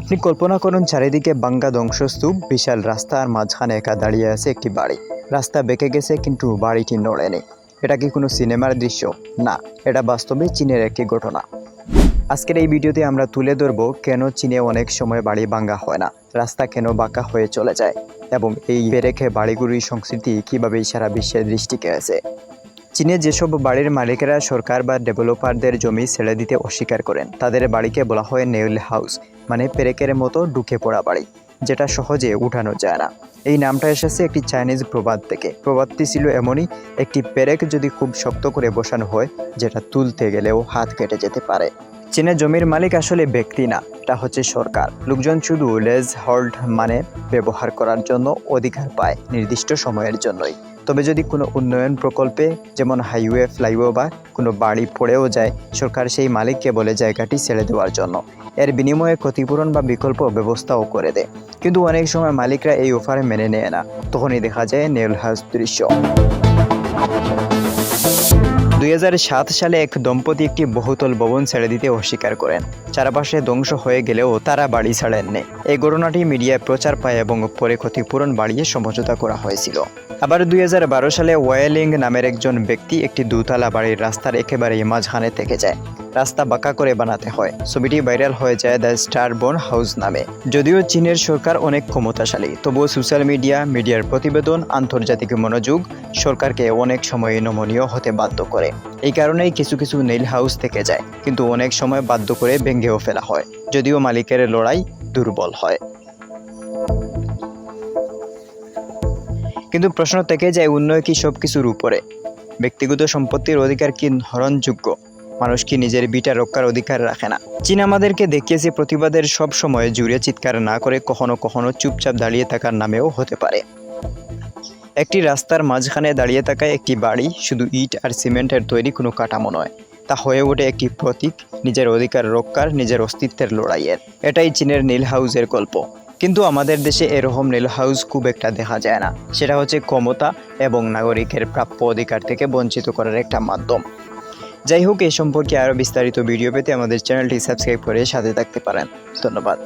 আপনি কল্পনা করুন, চারিদিকে বাঙ্গা ধ্বংসস্তূপ, বিশাল রাস্তার মাঝখানে একা দাঁড়িয়ে আছে একটি বাড়ি। রাস্তা বেঁকে গেছে, কিন্তু বাড়িটি নড়েনি। এটা কি কোনো সিনেমার দৃশ্য? না, এটা বাস্তবে চীনের একটি ঘটনা। আজকের এই ভিডিওতে আমরা তুলে ধরব কেন চীনে অনেক সময় বাড়ি ভাঙ্গা হয় না, রাস্তা কেন বাঁকা হয়ে চলে যায়, এবং এই বেরেখে বাড়িগুলির সংস্কৃতি কীভাবে সারা বিশ্বের দৃষ্টি কেড়েছে। চীনে যেসব বাড়ির মালিকেরা সরকার বা ডেভেলপারদের জমি ছেড়ে দিতে অস্বীকার করেন, তাদের বাড়িকে বলা হয় নেউল হাউস মানে পেরেকের মতো ঢুকে পড়া বাড়ি, যেটা সহজে উঠানো যায় না। এই নামটা এসেছে একটি চাইনিজ প্রবাদ থেকে। প্রবাদটি ছিল এমনই, একটি পেরেক যদি খুব শক্ত করে বসানো হয়, যেটা তুলতে গেলেও হাত কেটে যেতে পারে। চীনে জমির মালিক আসলে ব্যক্তি না, এটা হচ্ছে সরকার। লোকজন শুধু লেজ হল্ড মানে ব্যবহার করার জন্য অধিকার পায় নির্দিষ্ট সময়ের জন্যই। তবে যদি কোনো উন্নয়ন প্রকল্পে যেমন হাইওয়ে, ফ্লাইওভার কোনো বাড়ি পড়েও যায়, সরকার সেই মালিককে বলে জায়গাটি ছেড়ে দেওয়ার জন্য। এর বিনিময়ে ক্ষতিপূরণ বা বিকল্প ব্যবস্থাও করে দেয়। কিন্তু অনেক সময় মালিকরা এই অফারে মেনে নেয় না। তখনই দেখা যায় নেল হাউস দৃশ্য। দুই হাজার সাত সালে এক দম্পতি একটি বহুতল ভবন ছেড়ে দিতে অস্বীকার করেন। চারপাশে ধ্বংস হয়ে গেলেও তারা বাড়ি ছাড়েননি। এই ঘটনাটি মিডিয়ায় প্রচার পায় এবং পরে ক্ষতিপূরণ বাড়িয়ে সমঝোতা করা হয়েছিল। আবার দুই হাজার বারো সালে ওয়েলিং নামের একজন ব্যক্তি একটি দুতলা বাড়ির রাস্তার একেবারেই মাঝখানে থেকে যায়। রাস্তা বাঁকা করে বানাতে হয়। ছবিটি ভাইরাল হয়ে যায় দ্য স্টার বোন হাউস নামে। যদিও চীনের সরকার অনেক ক্ষমতাশালী, তবুও সোশ্যাল মিডিয়া, মিডিয়ার প্রতিবেদন, আন্তর্জাতিক মনোযোগ সরকারকে অনেক সময় নমনীয় হতে বাধ্য করে। এই কারণেই কিছু কিছু নীল হাউস থেকে যায়, কিন্তু অনেক সময় বাধ্য করে ভেঙেও ফেলা হয়, যদিও মালিকের লড়াই দুর্বল হয়। কিন্তু প্রশ্ন থেকে যায় উন্নয় কি সব কিছুর উপরে? ব্যক্তিগত সম্পত্তির অধিকার কি হরণযোগ্য? মানুষ কি নিজের বিটা রক্ষার অধিকার রাখে না? চীন আমাদেরকে দেখিয়েছে প্রতিবাদের সব সময় জুড়ে চিৎকার না করে কখনো কখনো চুপচাপ দাঁড়িয়ে থাকার নামেও হতে পারে। একটি রাস্তার মাঝখানে দাঁড়িয়ে থাকা একটি বাড়ি, শুধু ইট আর সিমেন্টের তৈরি কোনো কাঠামো নয়, তা হয়ে ওঠে একটি প্রতীক, নিজের অধিকার রক্ষার, নিজের অস্তিত্বের লড়াইয়ের। এটাই চীনের নীল হাউসের গল্প। কিন্তু আমাদের দেশে এরকম নীল হাউস খুব একটা দেখা যায় না। সেটা হচ্ছে ক্ষমতা এবং নাগরিকের প্রাপ্য অধিকার থেকে বঞ্চিত করার একটা মাধ্যম। যাই হোক এই সম্পর্কে আরও বিস্তারিত ভিডিও পেতে আমাদের চ্যানেলটি সাবস্ক্রাইব করে সাথে থাকতে পারেন। ধন্যবাদ।